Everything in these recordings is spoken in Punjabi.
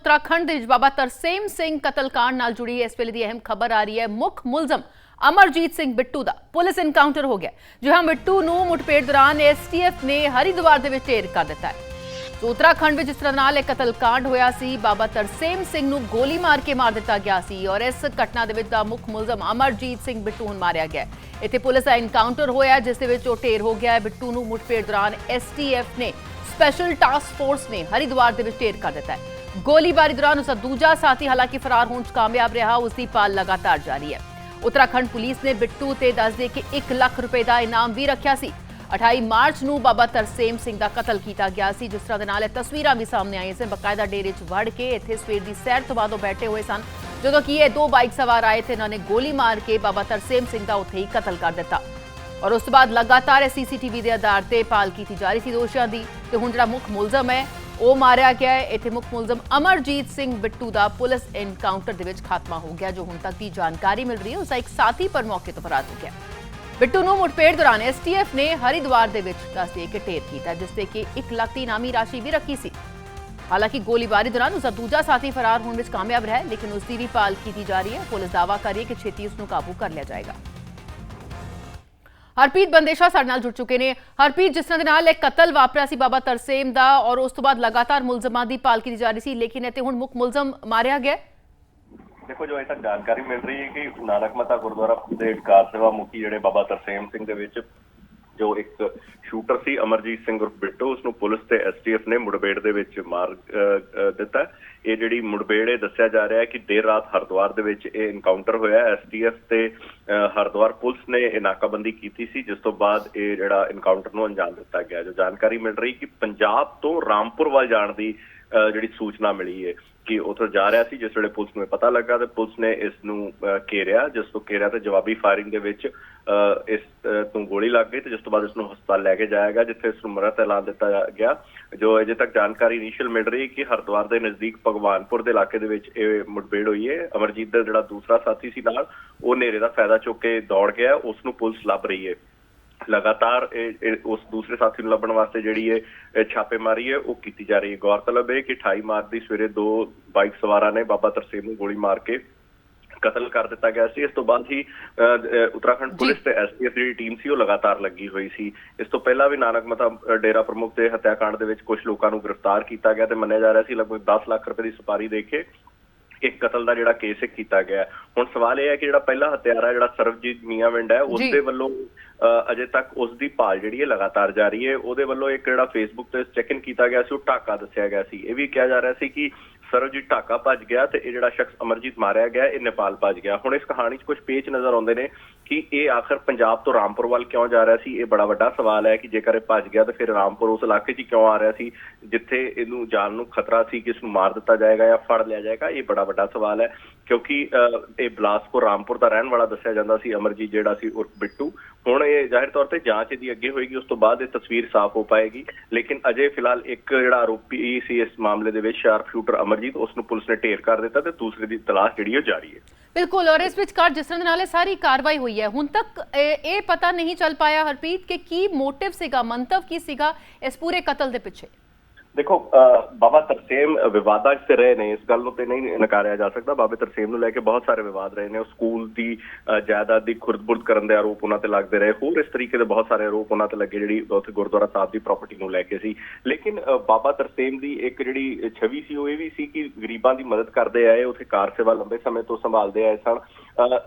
ਉਤਰਾਖੰਡ ਦੇ ਜਵਾਬਾ ਤਰਸੇਮ ਸਿੰਘ ਕਤਲकांड ਨਾਲ ਜੁੜੀ ਇਸ ਵੇਲੇ ਦੀ ਅਹਿਮ ਖਬਰ ਆ ਰਹੀ ਹੈ। ਮੁੱਖ ਮੁਲਜ਼ਮ ਅਮਰਜੀਤ ਸਿੰਘ ਬਿੱਟੂ ਦਾ ਪੁਲਿਸ ਇਨਕਾਊਂਟਰ ਹੋ ਗਿਆ, ਜਿਹਾਂ ਬਿੱਟੂ ਨੂੰ ਮੁਠਭੇੜ ਦੌਰਾਨ ਐਸਟੀਐਫ ਨੇ ਹਰੀਦਵਾਰ ਦੇ ਵਿੱਚ ਢੇਰ ਕਰ ਦਿੱਤਾ ਹੈ। ਸੋ ਉਤਰਾਖੰਡ ਵਿੱਚ ਜਿਸ ਤਰ੍ਹਾਂ ਨਾਲ ਇਹ ਕਤਲकांड ਹੋਇਆ ਸੀ। ਬਾਬਾ ਤਰਸੇਮ ਸਿੰਘ ਨੂੰ ਗੋਲੀ ਮਾਰ ਕੇ ਮਾਰ ਦਿੱਤਾ ਗਿਆ ਸੀ ਔਰ ਇਸ ਘਟਨਾ ਦੇ ਵਿੱਚ ਦਾ ਮੁੱਖ ਮੁਲਜ਼ਮ ਅਮਰਜੀਤ ਸਿੰਘ ਬਿੱਟੂ ਨੂੰ ਮਾਰਿਆ ਗਿਆ ਇੱਥੇ ਪੁਲਿਸ ਦਾ ਇਨਕਾਊਂਟਰ ਹੋਇਆ, ਜਿਸ ਦੇ ਵਿੱਚ ਉਹ ਢੇਰ ਹੋ ਗਿਆ ਬਿੱਟੂ ਨੂੰ ਮੁਠਭੇੜ ਦੌਰਾਨ ਐਸਟੀਐਫ ਨੇ ਸਪੈਸ਼ਲ ਟਾਸਕ ਫੋਰਸ ਨੇ ਹਰੀਦਵਾਰ ਦੇ ਵਿੱਚ ਢੇਰ ਕਰ ਦਿੱਤਾ ਹੈ। ਗੋਲੀਬਾਰੀ ਦੌਰਾਨ ਉਸ ਦਾ ਦੂਜਾ ਸਾਥੀ ਹਾਲਾਂਕਿ ਫਰਾਰ ਹੋਣ 'ਚ ਕਾਮਯਾਬ ਰਿਹਾ, ਉਸ ਦੀ ਪਾਲ ਲਗਾਤਾਰ ਜਾਰੀ ਹੈ। ਉੱਤਰਾਖੰਡ ਪੁਲਿਸ ਨੇ ਬਿੱਟੂ ਤੇ ਦੱਸਦੇ ਕਿ 1 ਲੱਖ ਰੁਪਏ ਦਾ ਇਨਾਮ ਵੀ ਰੱਖਿਆ ਸੀ। 28 ਮਾਰਚ ਨੂੰ ਬਾਬਾ ਤਰਸੇਮ ਸਿੰਘ ਦਾ ਕਤਲ ਕੀਤਾ ਗਿਆ ਸੀ, ਜਿਸ ਤਰ੍ਹਾਂ ਦੇ ਨਾਲ ਇਹ ਤਸਵੀਰਾਂ ਵੀ ਸਾਹਮਣੇ ਆਈਆਂ ਸਨ। ਬਕਾਇਦਾ ਡੇਰੇ 'ਚ ਵੜ ਕੇ ਇੱਥੇ ਸਵੇਰ ਦੀ ਸੈਰ ਤੋਂ ਬਾਅਦ ਉਹ ਬੈਠੇ ਹੋਏ ਸਨ, ਜਦੋਂ ਕਿ ਇਹ ਦੋ ਬਾਈਕ ਸਵਾਰ ਆਏ ਤੇ ਇਹਨਾਂ ਨੇ ਗੋਲੀ ਮਾਰ ਕੇ ਬਾਬਾ ਤਰਸੇਮ ਸਿੰਘ ਦਾ ਉੱਥੇ ਹੀ ਕਤਲ ਕਰ ਦਿੱਤਾ। ਔਰ ਉਸ ਤੋਂ ਬਾਅਦ ਲਗਾਤਾਰ ਇਹ ਸੀਸੀਟੀਵੀ ਦੇ ਆਧਾਰ ਤੇ ਪਾਲ ਕੀਤੀ ਜਾ ਰਹੀ ਸੀ ਦੋਸ਼ੀਆਂ ਦੀ। ਤੇ ਹੁਣ ਜਿਹੜਾ ਮੁੱਖ ਮੁਲਜ਼ਮ ਹੈ ਉਹ ਮਾਰਿਆ ਗਿਆ ਹੈ। ਇੱਥੇ ਮੁੱਖ ਮੁਲਜ਼ਮ ਅਮਰਜੀਤ ਸਿੰਘ ਬਿੱਟੂ ਦਾ ਪੁਲਿਸ ਐਨਕਾਊਂਟਰ ਦੇ ਵਿੱਚ ਖਾਤਮਾ ਹੋ ਗਿਆ, ਜੋ ਹੁਣ ਤੱਕ ਦੀ ਜਾਣਕਾਰੀ ਮਿਲ ਰਹੀ ਹੈ। ਉਸ ਦਾ ਇੱਕ ਸਾਥੀ ਪਰ ਮੌਕੇ ਤੋਂ ਫਰਾਰ ਹੋ ਗਿਆ। ਬਿੱਟੂ ਨੂੰ ਮੁਠਭੇੜ ਦੌਰਾਨ ਐਸਟੀਐਫ ਨੇ ਹਰਿਦੁਆਰ ਦੇ ਵਿੱਚ ਦੱਸਦੇ ਕਿ ਢੇਰ ਕੀਤਾ ਜਿਸ ਤੇ ਕਿ 1 ਲੱਖ ਦੀ ਇਨਾਮੀ ਰਾਸ਼ੀ ਵੀ ਰੱਖੀ ਸੀ। ਹਾਲਾਂਕਿ ਗੋਲੀਬਾਰੀ ਦੌਰਾਨ ਉਸ ਦਾ ਦੂਜਾ ਸਾਥੀ ਫਰਾਰ ਹੋਣ ਵਿੱਚ ਕਾਮਯਾਬ ਰਿਹਾ ਲੇਕਿਨ ਉਸ ਦੀ ਵੀ ਭਾਲ ਕੀਤੀ ਜਾ ਰਹੀ ਹੈ। ਪੁਲਿਸ ਦਾਅਵਾ ਕਰ ਰਹੀ ਹੈ ਕਿ ਛੇਤੀ ਉਸ ਨੂੰ ਕਾਬੂ ਕਰ ਲਿਆ ਜਾਏਗਾ। ਹਰਪ੍ਰੀਤ ਬੰਦੇਸ਼ਾ ਸਾਡੇ ਨਾਲ ਜੁੜ ਚੁੱਕੇ ਨੇ। ਹਰਪ੍ਰੀਤ, ਜਿਸ ਦੇ ਨਾਲ ਇਹ ਕਤਲ ਵਾਪਰਿਆ ਸੀ ਬਾਬਾ ਤਰਸੇਮ ਦਾ ਔਰ ਉਸ ਤੋਂ ਬਾਅਦ ਲਗਾਤਾਰ ਮੁਲਜ਼ਮਾਂ ਦੀ ਭਾਲ ਕੀਤੀ ਜਾ ਰਹੀ ਸੀ, ਲੇਕਿਨ ਇੱਥੇ ਹੁਣ ਮੁੱਖ ਮੁਲਜ਼ਮ ਮਾਰਿਆ ਗਿਆ ਦੇਖੋ, ਜੋ ਅਜੇ ਤੱਕ ਜਾਣਕਾਰੀ ਮਿਲ ਰਹੀ ਹੈ ਕਿ ਨਾਨਕ ਮਤਾ ਗੁਰਦੁਆਰਾ ਦੇ ਕਾਰ ਸੇਵਾ ਮੁਖੀ ਜਿਹੜੇ ਬਾਬਾ ਤਰਸੇਮ ਸਿੰਘ ਦੇ ਵਿੱਚ ਜੋ ਇੱਕ ਸ਼ੂਟਰ ਸੀ ਅਮਰਜੀਤ ਸਿੰਘ ਬਿੱਟੂ ਉਸ ਨੂੰ ਪੁਲਿਸ ਤੇ ਐਸਟੀਐਫ ਨੇ ਮੁੜਬੇੜ ਦੇ ਵਿੱਚ ਮਾਰ ਦਿੱਤਾ। ਇਹ ਜਿਹੜੀ ਮੁੜਬੇੜ ਇਹ ਦੱਸਿਆ ਜਾ ਰਿਹਾ ਹੈ ਕਿ ਦੇਰ ਰਾਤ ਹਰਿਦੁਆਰ ਦੇ ਵਿੱਚ ਇਹ ਇਨਕਾਊਂਟਰ ਹੋਇਆ। ਐਸਟੀਐਫ ਤੇ ਅਹ, ਹਰਿਦੁਆਰ ਪੁਲਿਸ ਨੇ ਇਹ ਨਾਕਾਬੰਦੀ ਕੀਤੀ ਸੀ ਜਿਸ ਤੋਂ ਬਾਅਦ ਇਹ ਜਿਹੜਾ ਇਨਕਾਊਂਟਰ ਨੂੰ ਅੰਜਾਮ ਦਿੱਤਾ ਗਿਆ। ਜੋ ਜਾਣਕਾਰੀ ਮਿਲ ਰਹੀ ਕਿ ਪੰਜਾਬ ਤੋਂ ਰਾਮਪੁਰ ਵੱਲ ਜਾਣ ਦੀ ਜਿਹੜੀ ਸੂਚਨਾ ਮਿਲੀ ਹੈ ਕਿ ਉੱਥੇ ਜਾ ਰਿਹਾ ਸੀ, ਜਿਸ ਵੇਲੇ ਪੁਲਿਸ ਨੂੰ ਪਤਾ ਲੱਗਾ ਤੇ ਪੁਲਿਸ ਨੇ ਇਸ ਨੂੰ ਘੇਰਿਆ, ਜਿਸ ਤੋਂ ਘੇਰਿਆ ਤੇ ਜਵਾਬੀ ਫਾਇਰਿੰਗ ਦੇ ਵਿੱਚ ਇਸ ਤੋਂ ਗੋਲੀ ਲੱਗ ਗਈ ਤੇ ਜਿਸ ਤੋਂ ਬਾਅਦ ਇਸ ਨੂੰ ਹਸਪਤਾਲ ਲੈ ਕੇ ਜਾਇਆ ਗਿਆ, ਜਿੱਥੇ ਇਸ ਨੂੰ ਮਰਤ ਐਲਾਨ ਦਿੱਤਾ ਗਿਆ, ਜੋ ਅਜੇ ਤੱਕ ਜਾਣਕਾਰੀ ਇਨੀਸ਼ੀਅਲ ਮਿਲ ਰਹੀ ਹੈ ਕਿ ਹਰਿਦੁਆਰ ਦੇ ਨਜ਼ਦੀਕ ਭਗਵਾਨਪੁਰ ਦੇ ਇਲਾਕੇ ਦੇ ਵਿੱਚ ਇਹ ਮੁठਭੇੜ ਹੋਈ ਹੈ। ਅਮਰਜੀਤ ਦਾ ਜਿਹੜਾ ਦੂਸਰਾ ਸਾਥੀ ਸੀ ਨਾਲ, ਉਹ ਨੇਰੇ ਦਾ ਫਾਇਦਾ ਚੁੱਕ ਕੇ ਦੌੜ ਗਿਆ, ਉਸ ਨੂੰ ਪੁਲਿਸ ਲੱਭ ਰਹੀ ਹੈ। ਲਗਾਤਾਰ ਉਸ ਦੂਸਰੇ ਸਾਥੀ ਨੂੰ ਲੱਭਣ ਵਾਸਤੇ ਜਿਹੜੀ ਇਹ ਇਹ ਛਾਪੇਮਾਰੀ ਹੈ ਉਹ ਕੀਤੀ ਜਾ ਰਹੀ ਹੈ। ਗੌਰਤਲਬ ਹੈ ਕਿ 28 ਮਾਰਚ ਦੀ ਸਵੇਰੇ ਦੋ ਬਾਈਕ ਸਵਾਰਾਂ ਨੇ ਬਾਬਾ ਤਰਸੇਮ ਨੂੰ ਗੋਲੀ ਮਾਰ ਕੇ ਕਤਲ ਕਰ ਦਿੱਤਾ ਗਿਆ ਸੀ। ਇਸ ਤੋਂ ਬਾਅਦ ਹੀ ਉੱਤਰਾਖੰਡ ਪੁਲਿਸ ਤੇ ਐਸਟੀਐਫ ਦੀ ਟੀਮ ਸੀ ਉਹ ਲਗਾਤਾਰ ਲੱਗੀ ਹੋਈ ਸੀ। ਇਸ ਤੋਂ ਪਹਿਲਾਂ ਵੀ ਨਾਨਕ ਮਤਾ ਡੇਰਾ ਪ੍ਰਮੁੱਖ ਦੇ ਹੱਤਿਆਕਾਂਡ ਦੇ ਵਿੱਚ ਕੁਝ ਲੋਕਾਂ ਨੂੰ ਗ੍ਰਿਫਤਾਰ ਕੀਤਾ ਗਿਆ ਤੇ ਮੰਨਿਆ ਜਾ ਰਿਹਾ ਸੀ ਲਗਭਗ 10 ਲੱਖ ਰੁਪਏ ਦੀ ਸੁਪਾਰੀ ਦੇ ਕੇ ਇੱਕ ਕਤਲ ਦਾ ਜਿਹੜਾ ਕੇਸ ਕੀਤਾ ਗਿਆ। ਹੁਣ ਸਵਾਲ ਇਹ ਹੈ ਕਿ ਜਿਹੜਾ ਪਹਿਲਾ ਹੱਤਿਆਰਾ ਜਿਹੜਾ ਸਰਵਜੀਤ ਮੀਆਂਵਿੰਡ ਹੈ ਉਸ। ਦੇ ਵੱਲੋਂ ਅਜੇ ਤੱਕ ਉਸ ਦੀ ਭਾਲ ਜਿਹੜੀ ਹੈ ਲਗਾਤਾਰ ਜਾਰੀ ਹੈ ਉਹਦੇ ਵੱਲੋਂ ਇੱਕ ਜਿਹੜਾ ਫੇਸਬੁੱਕ ਤੇ ਚੈੱਕ ਇਨ ਕੀਤਾ ਗਿਆ ਸੀ ਉਹ ਢਾਕਾ ਦੱਸਿਆ ਗਿਆ ਸੀ ਇਹ ਵੀ ਕਿਹਾ ਜਾ ਰਿਹਾ ਸੀ ਕਿ ਸਰਵਜੀਤ ਢਾਕਾ ਭੱਜ ਗਿਆ ਤੇ ਇਹ ਜਿਹੜਾ ਸ਼ਖਸ ਅਮਰਜੀਤ ਮਾਰਿਆ ਗਿਆ ਇਹ ਨੇਪਾਲ ਭੱਜ ਗਿਆ। ਹੁਣ ਇਸ ਕਹਾਣੀ 'ਚ ਕੁਝ ਪੇਚ ਨਜ਼ਰ ਆਉਂਦੇ ਨੇ ਕਿ ਇਹ ਆਖਰ ਪੰਜਾਬ ਤੋਂ ਰਾਮਪੁਰ ਵੱਲ ਕਿਉਂ ਜਾ ਰਿਹਾ ਸੀ? ਇਹ ਬੜਾ ਵੱਡਾ ਸਵਾਲ ਹੈ ਕਿ ਜੇਕਰ ਇਹ ਭੱਜ ਗਿਆ ਤਾਂ ਫਿਰ ਰਾਮਪੁਰ ਉਸ ਇਲਾਕੇ 'ਚ ਕਿਉਂ ਆ ਰਿਹਾ ਸੀ ਜਿੱਥੇ ਇਹਨੂੰ ਜਾਨ ਨੂੰ ਖਤਰਾ ਸੀ ਕਿ ਇਸ ਨੂੰ ਮਾਰ ਦਿੱਤਾ ਜਾਏਗਾ ਜਾਂ ਫੜ ਲਿਆ ਜਾਏਗਾ? ਇਹ ਬੜਾ ਵੱਡਾ ਸਵਾਲ ਹੈ ਕਿਉਂਕਿ ਅਹ, ਇਹ ਬਲਾਸਪੁਰ ਰਾਮਪੁਰ ਦਾ ਰਹਿਣ ਵਾਲਾ ਦੱਸਿਆ ਜਾਂਦਾ ਸੀ ਅਮਰਜੀਤ ਜਿਹੜਾ ਸੀ ਉਰ ਬਿੱਟੂ। ਹੁਣ ਇਹ ਜ਼ਾਹਿਰ ਤੌਰ ਤੇ ਜਾਂਚ ਦੀ ਅੱਗੇ ਹੋਏਗੀ ਉਸ ਤੋਂ ਬਾਅਦ ਇਹ ਤਸਵੀਰ ਸਾਫ਼ ਹੋ ਪਾਏਗੀ। ਲੇਕਿਨ ਅਜੇ ਫਿਲਹਾਲ ਇੱਕ ਜਿਹੜਾ ਆਰੋਪੀ ਸੀ ਇਸ ਮਾਮਲੇ ਦੇ ਵਿੱਚ ਸ਼ਾਰਪ ਸ਼ੂਟਰ ਅਮਰ ਅਮਰਜੀਤ ਉਸ ਨੂੰ ਪੁਲਿਸ ਨੇ ਢੇਰ ਕਰ ਦਿੱਤਾ ਤੇ ਦੂਸਰੇ ਦੀ ਤਲਾਸ਼ ਜਿਹੜੀ ਉਹ ਜਾਰੀ ਹੈ। ਬਿਲਕੁਲ, ਔਰ ਇਸ ਵਿਚਕਾਰ ਜਿਸ ਤਰ੍ਹਾਂ ਦੇ ਨਾਲ ਇਹ ਸਾਰੀ ਕਾਰਵਾਈ ਹੋਈ ਹੈ। ਹੁਣ ਤੱਕ ਇਹ ਪਤਾ ਨਹੀਂ ਚੱਲ ਪਾਇਆ ਹਰਪ੍ਰੀਤ ਕਿ ਕੀ ਮੋਟਿਵ ਸੀਗਾ, ਮੰਤਵ ਕੀ ਸੀਗਾ ਇਸ ਪੂਰੇ ਕਤਲ ਦੇ ਪਿੱਛੇ। ਦੇਖੋ ਅਹ, ਬਾਬਾ ਤਰਸੇਮ ਵਿਵਾਦਾਂ 'ਚ ਤੇ ਰਹੇ ਨੇ। ਇਸ ਗੱਲ ਨੂੰ ਤੇ ਨਹੀਂ ਨਕਾਰਿਆ ਜਾ ਸਕਦਾ। ਬਾਬੇ ਤਰਸੇਮ ਨੂੰ ਲੈ ਕੇ ਬਹੁਤ ਸਾਰੇ ਵਿਵਾਦ ਰਹੇ ਨੇ। ਉਹ ਸਕੂਲ ਦੀ ਜਾਇਦਾਦ ਦੀ ਖੁਰਦਬੁਰਦ ਕਰਨ ਦੇ ਆਰੋਪ ਉਹਨਾਂ ਤੇ ਲੱਗਦੇ ਰਹੇ। ਹੋਰ ਇਸ ਤਰੀਕੇ ਦੇ ਬਹੁਤ ਸਾਰੇ ਆਰੋਪ ਉਹਨਾਂ ਤੇ ਲੱਗੇ ਜਿਹੜੀ ਉੱਥੇ ਗੁਰਦੁਆਰਾ ਸਾਹਿਬ ਦੀ ਪ੍ਰਾਪਰਟੀ ਨੂੰ ਲੈ ਕੇ ਸੀ। ਲੇਕਿਨ ਬਾਬਾ ਤਰਸੇਮ ਦੀ ਇੱਕ ਜਿਹੜੀ ਛਵੀ ਸੀ ਉਹ ਇਹ ਵੀ ਸੀ ਕਿ ਗਰੀਬਾਂ ਦੀ ਮਦਦ ਕਰਦੇ ਆਏ ਉੱਥੇ ਕਾਰ ਸੇਵਾ ਲੰਬੇ ਸਮੇਂ ਤੋਂ ਸੰਭਾਲਦੇ ਆਏ ਸਨ।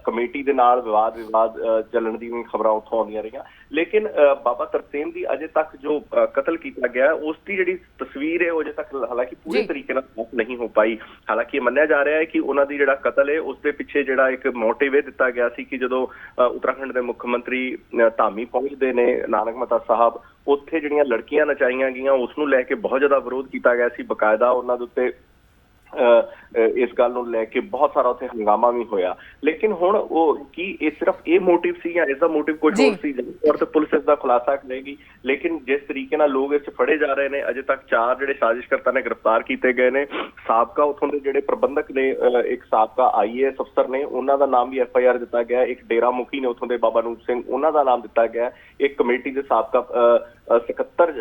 ਕਮੇਟੀ ਦੇ ਨਾਲ ਵਿਵਾਦ ਵਿਵਾਦ ਚੱਲਣ ਦੀ ਵੀ ਖਬਰਾਂ ਉੱਥੋਂ ਆਉਂਦੀਆਂ ਰਹੀਆਂ। ਲੇਕਿਨ ਬਾਬਾ ਤਰਸੇਮ ਦੀ ਅਜੇ ਤੱਕ ਜੋ ਕਤਲ ਕੀਤਾ ਗਿਆ ਉਸ ਦੀ ਜਿਹੜੀ ਤਸਵੀਰ ਹੈ ਉਹ ਅਜੇ ਤੱਕ ਹਾਲਾਂਕਿ ਪੂਰੇ। ਤਰੀਕੇ ਨਾਲ ਸਾਫ਼ ਨਹੀਂ ਹੋ ਪਾਈ। ਹਾਲਾਂਕਿ ਇਹ ਮੰਨਿਆ ਜਾ ਰਿਹਾ ਹੈ ਕਿ ਉਹਨਾਂ ਦੀ ਜਿਹੜਾ ਕਤਲ ਹੈ ਉਸ ਦੇ ਪਿੱਛੇ ਜਿਹੜਾ ਇੱਕ ਮੋਟਿਵ ਇਹ ਦਿੱਤਾ ਗਿਆ ਸੀ ਕਿ ਜਦੋਂ ਉੱਤਰਾਖੰਡ ਦੇ ਮੁੱਖ ਮੰਤਰੀ ਧਾਮੀ ਪਹੁੰਚਦੇ ਨੇ ਨਾਨਕ ਮਤਾ ਸਾਹਿਬ ਉੱਥੇ ਜਿਹੜੀਆਂ ਲੜਕੀਆਂ ਨਚਾਈਆਂ ਗਈਆਂ ਉਸ ਨੂੰ ਲੈ ਕੇ ਬਹੁਤ ਜ਼ਿਆਦਾ ਵਿਰੋਧ ਕੀਤਾ ਗਿਆ ਸੀ। ਬਕਾਇਦਾ ਉਹਨਾਂ ਦੇ ਉੱਤੇ ਇਸ ਗੱਲ ਨੂੰ ਲੈ ਕੇ ਬਹੁਤ ਸਾਰਾ ਉੱਥੇ ਹੰਗਾਮਾ ਵੀ ਹੋਇਆ ਲੇਕਿਨ ਹੁਣ ਉਹ ਕੀ ਇਹ ਸਿਰਫ ਇਹ ਮੋਟਿਵ ਸੀ ਜਾਂ ਇਸ ਦਾ ਮੋਟਿਵ ਜੀ। ਹੋਰ ਸੀ ਔਰ ਤੇ ਪੁਲਿਸ ਇਸ ਦਾ ਖੁਲਾਸਾ ਕਰੇਗੀ ਲੇਕਿਨ ਜਿਸ ਤਰੀਕੇ ਨਾਲ ਲੋਕ ਇਸ 'ਚ ਫੜੇ ਜਾ ਰਹੇ ਨੇ ਅਜੇ ਤੱਕ ਚਾਰ ਜਿਹੜੇ ਸਾਜ਼ਿਸ਼ਕਰਤਾ ਨੇ ਗ੍ਰਿਫਤਾਰ ਕੀਤੇ ਗਏ ਨੇ ਸਾਬਕਾ ਉਥੋਂ ਦੇ ਜਿਹੜੇ ਪ੍ਰਬੰਧਕ ਨੇ ਇੱਕ ਸਾਬਕਾ ਆਈਏਐਸ ਅਫਸਰ ਨੇ ਉਹਨਾਂ ਦਾ ਨਾਮ ਵੀ ਐਫਆਈਆਰ ਦਿੱਤਾ ਗਿਆ। ਇੱਕ ਡੇਰਾ ਮੁਖੀ ਨੇ ਉਥੋਂ ਦੇ ਬਾਬਾ ਨੂਰ ਸਿੰਘ ਉਹਨਾਂ ਦਾ ਨਾਮ ਦਿੱਤਾ ਗਿਆ। ਇੱਕ ਕਮੇਟੀ ਦੇ ਸਾਬਕਾ ਸਕੱਤਰ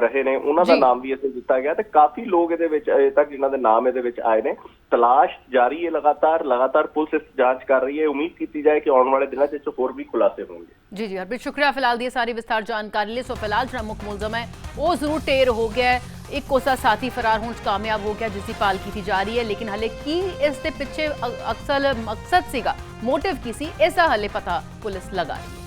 ਰਹੇ ਨੇ ਉਹਨਾਂ ਦਾ। ਨਾਮ ਵੀ ਇੱਥੇ ਦਿੱਤਾ ਗਿਆ ਤੇ ਕਾਫੀ ਲੋਕ ਇਹਦੇ ਵਿੱਚ ਅਜੇ ਤੱਕ ਜਿਨ੍ਹਾਂ ਦੇ ਨਾਮ ਇਹਦੇ ਵਿੱਚ ਆਏ ਨੇ। ਤਲਾਸ਼ ਜਾਰੀ ਹੈ ਲਗਾਤਾਰ ਲਗਾਤਾਰ ਪੁਲਿਸ ਇਸ ਜਾਂਚ ਕਰ ਰਹੀ ਹੈ। ਉਮੀਦ ਕੀਤੀ ਜਾਏ ਕਿ ਆਉਣ ਵਾਲੇ ਦਿਨਾਂ 'ਚ ਹੋਰ ਵੀ ਖੁਲਾਸੇ ਹੋਣਗੇ। ਜੀ ਜੀ ਹਰਪ੍ਰੀਤ ਸ਼ੁਕਰੀਆ। ਫਿਲਹਾਲ ਦੀ ਸਾਰੀ ਵਿਸਥਾਰ ਜਾਣਕਾਰੀ ਲਈ। ਸੋ ਫਿਲਹਾਲ ਜਿਹੜਾ ਮੁੱਖ ਮੁਲਜ਼ਮ ਹੈ, ਉਹ ਜ਼ਰੂਰ ਟੇਰ ਹੋ ਗਿਆ ਹੈ। ਇੱਕ ਉਸਦਾ ਸਾਥੀ ਫਰਾਰ ਹੋਣ 'ਚ ਕਾਮਯਾਬ ਹੋ ਗਿਆ, ਜਿਸ ਦੀ ਭਾਲ ਕੀਤੀ ਜਾ ਰਹੀ ਹੈ। ਲੇਕਿਨ ਹਲੇ ਕੀ ਇਸ ਦੇ ਪਿੱਛੇ ਅ- ਅਕਸਰ ਮਕਸਦ ਸੀਗਾ, ਮੋਟਿਵ ਕੀ ਸੀ, ਇਸ ਦਾ ਹਲੇ ਪਤਾ ਪੁਲਿਸ ਲਗਾ ਰਹੀ ਹੈ।